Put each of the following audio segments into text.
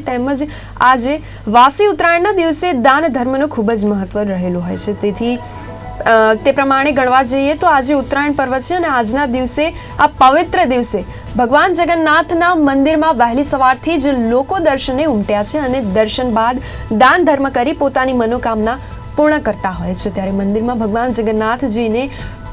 તેમજ આજે વાસી ઉત્તરાયણના દિવસે દાન ધર્મનું ખૂબ જ મહત્વ રહેલું હોય છે. તેથી તે પ્રમાણે ગણવા જઈએ તો આજે ઉત્તરાયણ પર્વ છે અને આજના દિવસે, આ પવિત્ર દિવસે, ભગવાન જગન્નાથના મંદિરમાં વહેલી સવારથી જ લોકો દર્શને ઉમટ્યા છે અને દર્શન બાદ દાન ધર્મ કરી પોતાની મનોકામના પૂર્ણ કરતા હોય છે. ત્યારે મંદિરમાં ભગવાન જગન્નાથજીને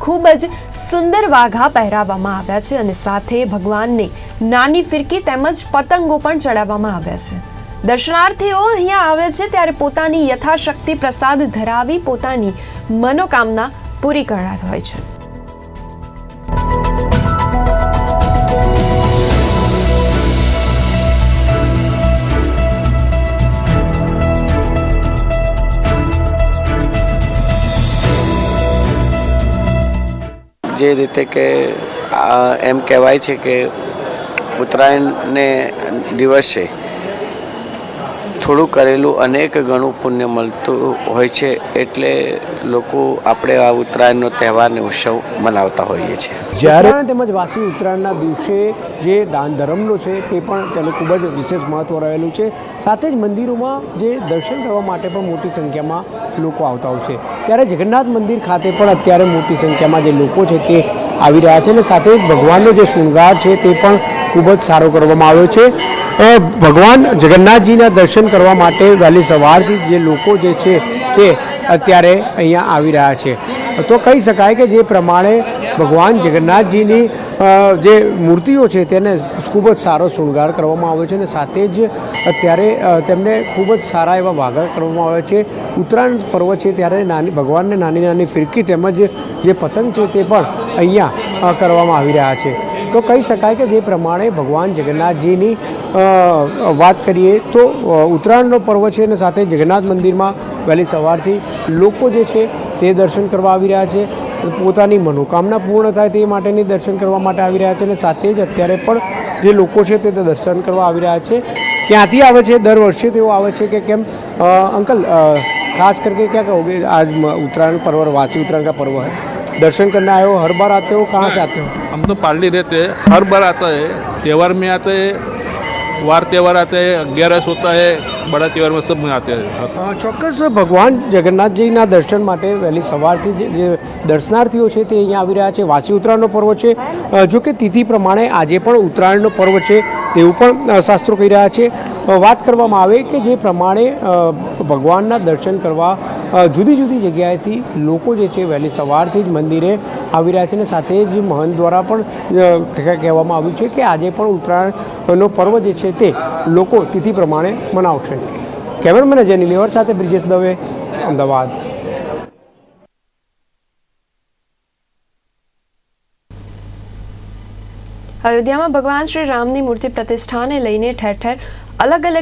ખૂબ જ સુંદર વાઘા પહેરાવવામાં આવ્યા છે અને સાથે ભગવાનને નાની ફિરકી તેમજ પતંગો પણ ચડાવવામાં આવ્યા છે. દર્શનાર્થીઓ અહીંયા આવે છે ત્યારે પોતાની યથાશક્તિ પ્રસાદ ધરાવી પોતાની મનોકામના પૂરી કરનાર હોય છે. જે રીતે કે એમ કહેવાય છે કે ઉત્તરાયણને દિવસે થોડું કરેલું અનેક ગણું પુણ્ય મળતું હોય છે એટલે લોકો આપણે આ ઉત્તરાયણનો તહેવારને ઉત્સવ મનાવતા હોઈએ છીએ. જ્યારે તેમજ વાસી ઉત્તરાયણના દિવસે જે દાન ધર્મનો છે તે પણ તેનું ખૂબ જ વિશેષ મહત્વ રહેલું છે. સાથે જ મંદિરોમાં જે દર્શન કરવા માટે પણ મોટી સંખ્યામાં લોકો આવતા હોય છે. ત્યારે જગન્નાથ મંદિર ખાતે પણ અત્યારે મોટી સંખ્યામાં જે લોકો છે તે આવી રહ્યા છે અને સાથે જ ભગવાનનો જે શૃંગાર છે તે પણ ખૂબ જ સારો કરવામાં આવ્યો છે. ભગવાન જગન્નાથજીના દર્શન કરવા માટે વહેલી સવારથી જે લોકો જે છે તે અત્યારે અહીંયા આવી રહ્યા છે. તો કહી શકાય કે જે પ્રમાણે ભગવાન જગન્નાથજીની જે મૂર્તિઓ છે તેને ખૂબ જ સારો શૃંગાર કરવામાં આવ્યો છે અને સાથે જ અત્યારે તેમને ખૂબ જ સારા એવા વાઘા કરવામાં આવ્યા છે. ઉત્તરાયણ પર્વ છે ત્યારે નાની, ભગવાનને નાની નાની ફિરકી તેમજ જે પતંગ છે તે પણ અહીંયા કરવામાં આવી રહ્યા છે. તો કહી શકાય કે જે પ્રમાણે ભગવાન જગન્નાથજીની વાત કરીએ તો ઉત્તરાયણનો પર્વ છે અને સાથે જગન્નાથ મંદિરમાં વહેલી સવારથી લોકો જે છે તે દર્શન કરવા આવી રહ્યા છે. પોતાની મનોકામના પૂર્ણ થાય તે માટેની દર્શન કરવા માટે આવી રહ્યા છે અને સાથે જ અત્યારે પણ જે લોકો છે તે દર્શન કરવા આવી રહ્યા છે. ક્યાંથી આવે છે? દર વર્ષે તેઓ આવે છે કે કેમ? અંકલ ખાસ કરીને ક્યાં કહોગે આજ ઉત્તરાયણ પર્વ, વાસી ઉત્તરાયણ કા પર્વ હૈ? दर्शन करने आए हो हर बार आते हो कहाँ से आते हो हम तो पार्टी रहते हैं हर बार आता है त्यौहार में आते हैं वार त्यौहार आते हैं ग्यारह होता है बड़ा त्यौहार में सब में आते हैं અ, ચોક્કસ ભગવાન જગન્નાથજીના દર્શન માટે વહેલી સવારથી જે- જે દર્શનાર્થીઓ છે તે અહીંયા આવી રહ્યા છે વાસી ઉત્તરાયણનો પર્વ છે અ, જો કે તિથિ પ્રમાણે આજે પણ ઉત્તરાયણનો પર્વ છે તેવું પણ અ, શાસ્ત્રો કહી રહ્યા છે અ, વાત કરવામાં આવે કે જે પ્રમાણે અ, ભગવાનના દર્શન કરવા અ, જુદી જુદી જગ્યાએથી લોકો જે છે વહેલી સવારથી જ મંદિરે આવી રહ્યા છે અને સાથે જ મહંત દ્વારા પણ કહેવામાં આવ્યું છે કે આજે પણ ઉત્તરાયણનો પર્વ જે છે તે લોકો તિથિ પ્રમાણે મનાવશે. કેમેરામેન અજય નિલેવર સાથે બ્રિજેશ દવે, અમદાવાદ. અયોધ્યામાં ભગવાન શ્રી રામની મૂર્તિ પ્રતિષ્ઠાને લઈને ઠેર ઠેર અલગ અલગ